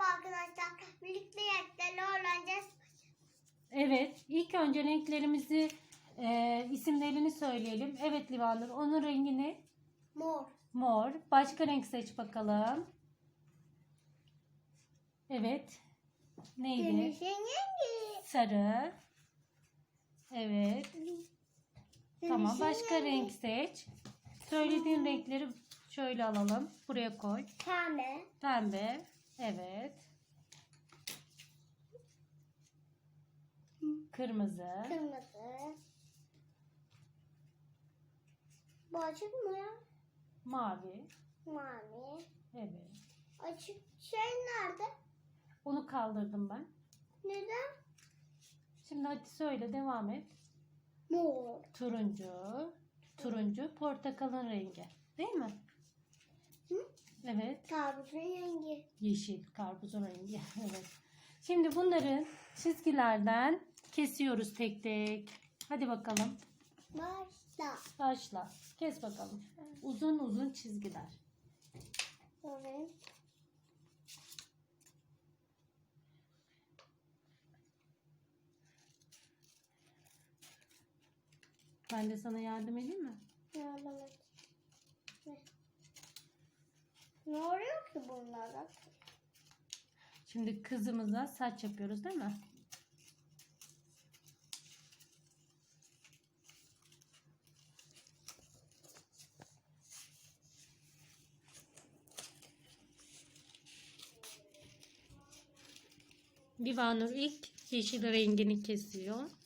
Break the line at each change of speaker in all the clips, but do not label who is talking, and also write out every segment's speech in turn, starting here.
Merhaba arkadaşlar. Birlikte renklerle öğreneceğiz.
Evet, ilk önce renklerimizi e, isimlerini söyleyelim. Evet Livanur, onun rengi ne?
Mor.
Mor. Başka renk seç bakalım. Evet. Neydi?
Denizin rengi.
Sarı. Evet. Tamam. Başka renk seç. Söylediğin renkleri şöyle alalım. Buraya koy.
Pembe.
Pembe. Evet. Kırmızı.
Kırmızı. Bu açık mı ya?
Mavi.
Mavi.
Evet.
Açık şey nerede?
Onu kaldırdım ben.
Neden?
Şimdi hadi söyle devam et.
Mor.
Turuncu. Turuncu portakalın rengi. Değil mi? Evet.
Karpuzun rengi.
Yeşil karpuzun rengi. evet. Şimdi bunları çizgilerden kesiyoruz tek tek. Hadi bakalım.
Başla.
Başla. Kes bakalım. Uzun uzun çizgiler.
Evet.
Ben de sana yardım edeyim mi?
Yardım et. Ne? Ne oluyor ki bunlara?
Şimdi kızımıza saç yapıyoruz değil mi? Livanur ilk yeşil rengini kesiyor.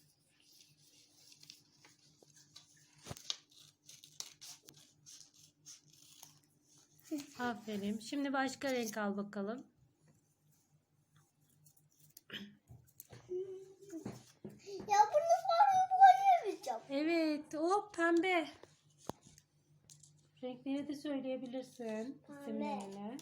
Aferin. Şimdi başka renk al bakalım.
Ya bunu sonra boyayamayacağım.
Evet, o pembe. Renkleri de söyleyebilirsin.
Pembe.
isimlerini.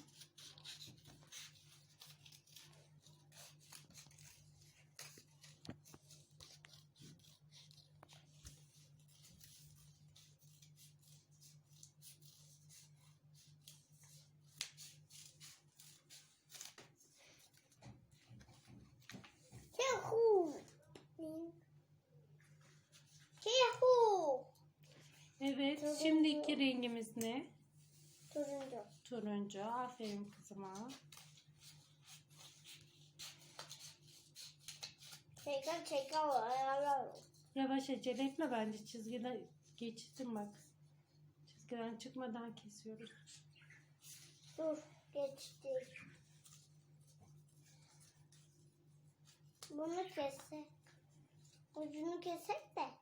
Turuncu.
şimdiki rengimiz ne?
Turuncu.
Turuncu. Aferin kızıma.
Tekrar tekrar ayarlarım.
Yavaş acele etme bence çizgiden geçsin bak. Çizgiden çıkmadan kesiyoruz.
Dur geçti. Bunu kessek. Ucunu kesek de.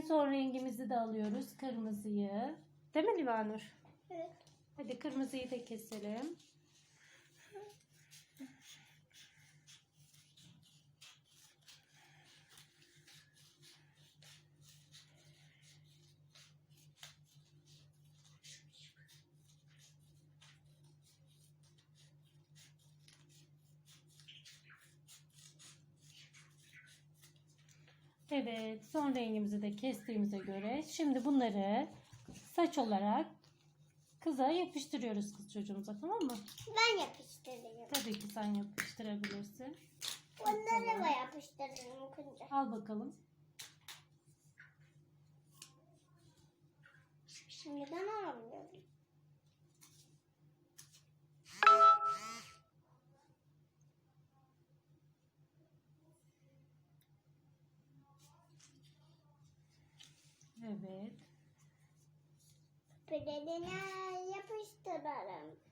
En son rengimizi de alıyoruz. Kırmızıyı. Değil mi Livanur?
Evet.
Hadi kırmızıyı da keselim. Evet, son rengimizi de kestiğimize göre şimdi bunları saç olarak kıza yapıştırıyoruz kız çocuğumuza tamam mı?
Ben yapıştırayım.
Tabii ki sen yapıştırabilirsin.
Bunları da yapıştırırım okunca.
Al bakalım.
Şimdi ben alamıyorum.
Evet.
Bedenine yapıştırırım.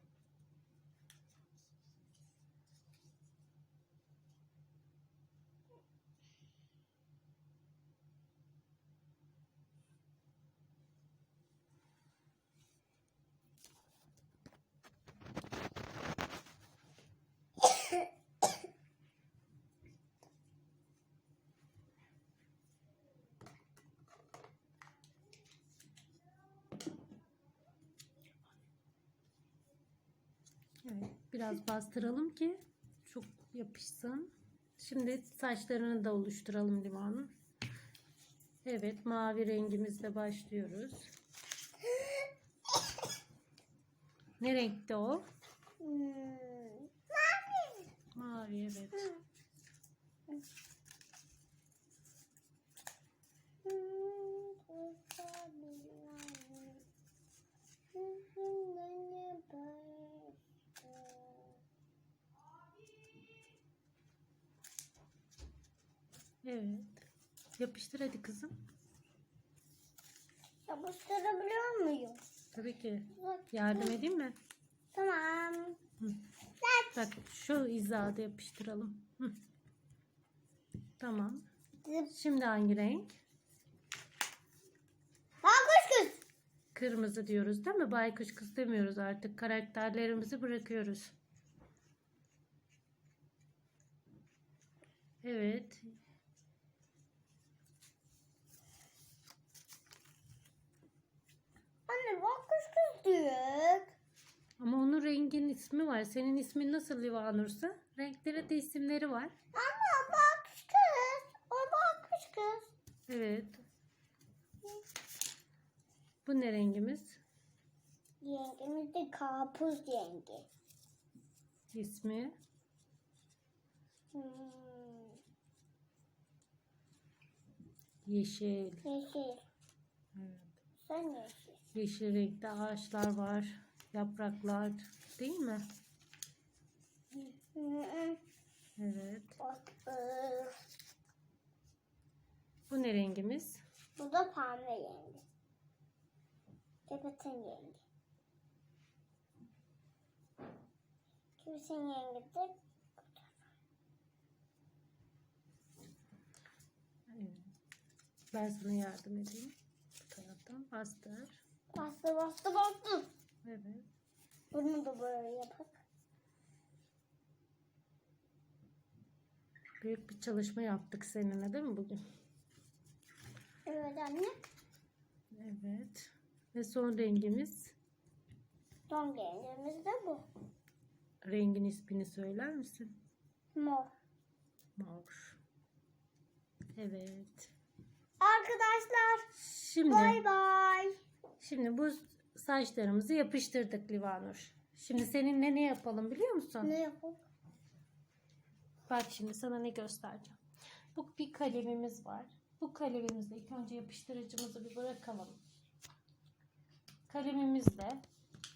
Evet. Biraz bastıralım ki çok yapışsın. Şimdi saçlarını da oluşturalım Liman'ın. Evet mavi rengimizle başlıyoruz. Ne renkte o?
Hmm. Mavi.
Mavi evet. Evet. Yapıştır hadi kızım.
Yapıştırabiliyor muyum?
Tabii ki. Yardım edeyim mi?
Tamam.
Hı. Bak şu hizada yapıştıralım. Hı. Tamam. Şimdi hangi renk?
Baykuş kız.
Kırmızı diyoruz değil mi? Baykuş kız demiyoruz artık. Karakterlerimizi bırakıyoruz. Evet.
Anne diyor.
Ama onun rengin ismi var. Senin ismin nasıl Livanur'sa? Renklere de isimleri var.
Ama baykuş kız. O baykuş kız.
Evet. Bu ne rengimiz?
Yengemiz de karpuz yengi.
İsmi.
Hmm.
Yeşil.
Yeşil.
Evet.
Sen yeşil.
Yeşil renkte ağaçlar var. Yapraklar. Değil mi? Evet. Bu ne rengimiz?
Bu da pembe yengi. Kepetin yengi. Kepetin yengi de.
Ben sana yardım edeyim. Taraftan bastır.
bastı bastı bastı.
Evet.
Bunu da böyle yapak.
Büyük bir çalışma yaptık seninle değil mi bugün?
Evet anne.
Evet. Ve son rengimiz.
Son geleneğimiz de bu.
Rengin ismini söyler misin?
Mor.
Mor. Evet.
Arkadaşlar
Şimdi
bay bay.
şimdi bu saçlarımızı yapıştırdık Livanur. Şimdi seninle ne yapalım biliyor musun?
Ne yapalım?
Bak şimdi sana ne göstereceğim. Bu bir kalemimiz var. Bu kalemimizle ilk önce yapıştırıcımızı bir bırakalım. Kalemimizle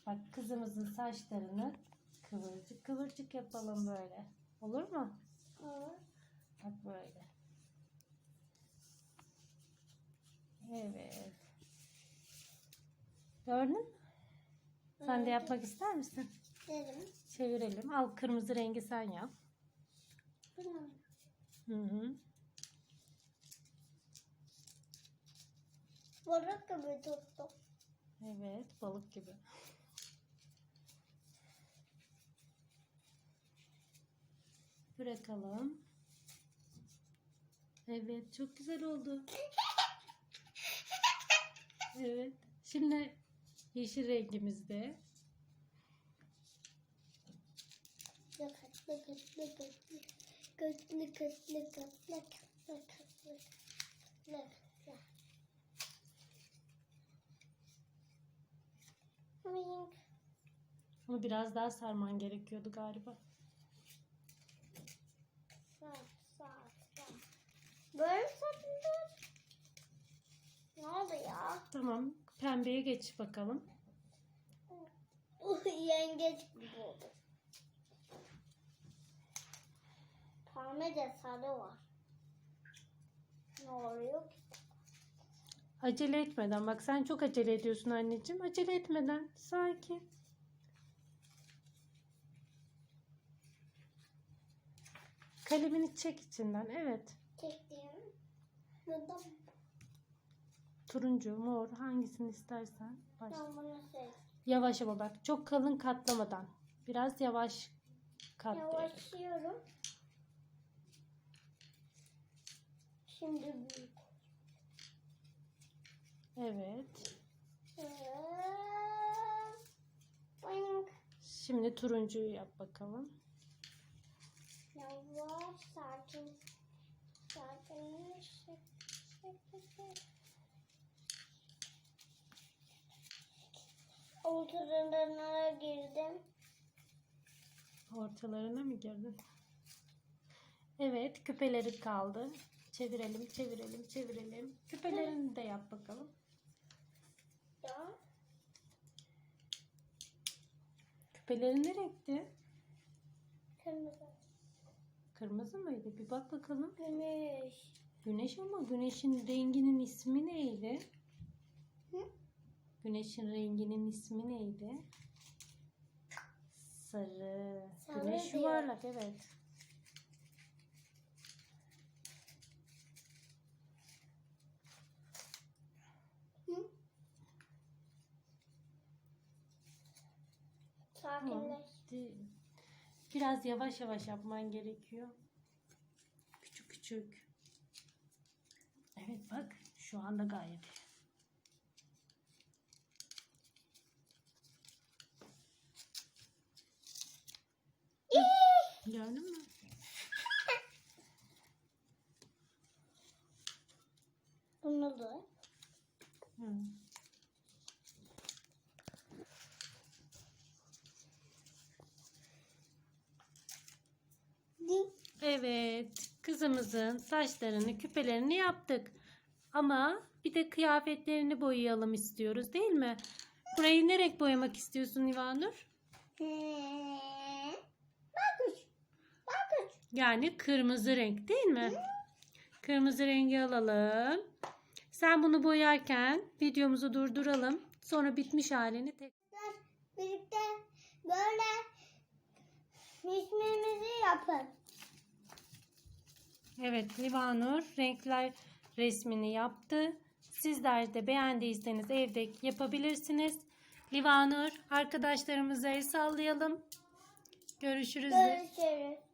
bak kızımızın saçlarını kıvırcık kıvırcık yapalım böyle. Olur mu?
Evet.
Bak böyle. Evet. Gördün? mü? Sen de yapmak ister misin?
Dedim.
Çevirelim. Al kırmızı rengi sen yap.
Bunu.
Hı hı.
Balık gibi tuttum.
Evet, balık gibi. Bırakalım. Evet, çok güzel oldu. Evet. Şimdi yeşil rengimizde.
Lıkıt lıkıt lıkıt lıkıt lıkıt lıkıt lıkıt lıkıt Mink.
Ama biraz daha sarman gerekiyordu galiba.
Sağ, sağ, sağ. Böyle mi satılır? Ne oldu ya?
Tamam. Pembeye geç bakalım.
Uh, yengeç gibi oldu. Pembe de sarı var. Ne oluyor ki?
Acele etmeden. Bak sen çok acele ediyorsun anneciğim. Acele etmeden. Sakin. Kalemini çek içinden. Evet.
Çektiğim. Burada
Turuncu, mor hangisini istersen. Baş.
ben bunu seçtim.
Yavaş ama bak. Çok kalın katlamadan. Biraz yavaş katlayarak.
Yavaşlıyorum. Şimdi büyük.
Evet.
Ee.
Şimdi turuncuyu yap bakalım.
Yavaş. var. Sakin. Sakin. Ortalarına girdim.
Ortalarına mı girdin? Evet, küpeleri kaldı. Çevirelim, çevirelim, çevirelim. Küpelerini de yap bakalım.
Ya.
Küpelerin ne renkti?
Kırmızı.
Kırmızı mıydı? Bir bak bakalım.
Güneş.
Güneş ama güneşin renginin ismi neydi? Güneşin renginin ismi neydi? Sarı.
Sarı
Güneş
diyor.
yuvarlak evet.
Sakinleş.
Biraz yavaş yavaş yapman gerekiyor. Küçük küçük. Evet bak şu anda gayet iyi. Gördün mü?
Bunu da.
Hı. Evet, kızımızın saçlarını, küpelerini yaptık. Ama bir de kıyafetlerini boyayalım istiyoruz değil mi? Burayı ne renk boyamak istiyorsun İvanur?
Bakış. Bakış.
Yani kırmızı renk değil mi? Kırmızı rengi alalım. Sen bunu boyarken videomuzu durduralım. Sonra bitmiş halini tek
Birlikte böyle resmimizi yapın.
Evet, Livanur renkler resmini yaptı. Sizler de beğendiyseniz evde yapabilirsiniz. Livanur arkadaşlarımıza el sallayalım. Görüşürüz.
Görüşürüz.